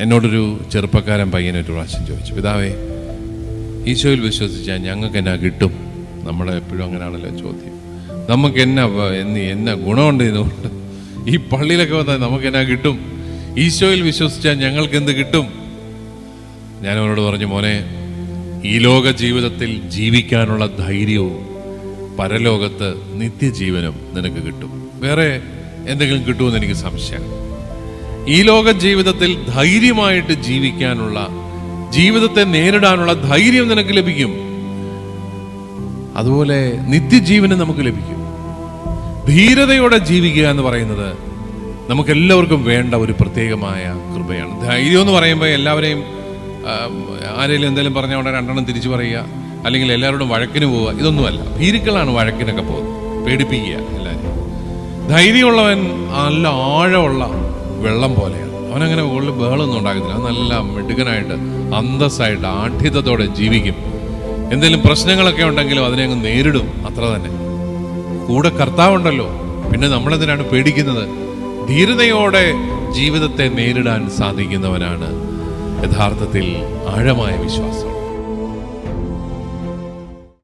എന്നോടൊരു ചെറുപ്പക്കാരൻ പയ്യനെ ഒരു പ്രാവശ്യം ചോദിച്ചു. പിതാവേ ഈശോയിൽ വിശ്വസിച്ചാൽ ഞങ്ങൾക്ക് എന്നാ കിട്ടും? നമ്മളെ എപ്പോഴും അങ്ങനെയാണല്ലോ ചോദ്യം. നമുക്ക് എന്നാ എന്ന് ഗുണമുണ്ട് ഇതുകൊണ്ട് ഈ പള്ളിയിലൊക്കെ വന്നാൽ നമുക്ക് എന്നാ കിട്ടും? ഈശോയിൽ വിശ്വസിച്ചാൽ ഞങ്ങൾക്ക് എന്ത് കിട്ടും? ഞാൻ അവനോട് പറഞ്ഞു മോനെ ഈ ലോക ജീവിതത്തിൽ ജീവിക്കാനുള്ള ധൈര്യവും പരലോകത്ത് നിത്യജീവനും നിനക്ക് കിട്ടും. വേറെ എന്തെങ്കിലും കിട്ടുമെന്ന് എനിക്ക് സംശയമാണ്. ഈ ലോക ജീവിതത്തിൽ ധൈര്യമായിട്ട് ജീവിക്കാനുള്ള ജീവിതത്തെ നേരിടാനുള്ള ധൈര്യം നിനക്ക് ലഭിക്കും. അതുപോലെ നിത്യജീവന് നമുക്ക് ലഭിക്കും. ധീരതയോടെ ജീവിക്കുക എന്ന് പറയുന്നത് നമുക്ക് എല്ലാവർക്കും വേണ്ട ഒരു പ്രത്യേകമായ കൃപയാണ്. ധൈര്യം എന്ന് പറയുമ്പോൾ എല്ലാവരെയും ആരെങ്കിലും എന്തെങ്കിലും പറഞ്ഞാൽ ഉടനെ രണ്ടെണ്ണം തിരിച്ചു പറയുക അല്ലെങ്കിൽ എല്ലാവരോടും വഴക്കിന് പോവുക ഇതൊന്നുമല്ല. ഭീരുക്കളാണ് വഴക്കിനൊക്കെ പോകുന്നത്. പേടിപ്പിക്കുക എല്ലാവരും ധൈര്യമുള്ളവൻ നല്ല ആഴമുള്ള വെള്ളം പോലെയാണ്. അവനങ്ങനെ ഉള്ളിൽ ബഹളമൊന്നും ഉണ്ടാകത്തില്ല അവൻ നല്ല മിടുക്കനായിട്ട് അന്തസ്സായിട്ട് ആഠ്യതത്തോടെ ജീവിക്കും. എന്തെങ്കിലും പ്രശ്നങ്ങളൊക്കെ ഉണ്ടെങ്കിലും അതിനെ അങ്ങ് നേരിടും. അത്ര തന്നെ. കൂടെ കർത്താവുണ്ടല്ലോ. പിന്നെ നമ്മളെന്തിനാണ് പേടിക്കുന്നത്? ധീരതയോടെ ജീവിതത്തെ നേരിടാൻ സാധിക്കുന്നവനാണ്. യഥാർത്ഥത്തിൽ ആഴമായ വിശ്വാസം.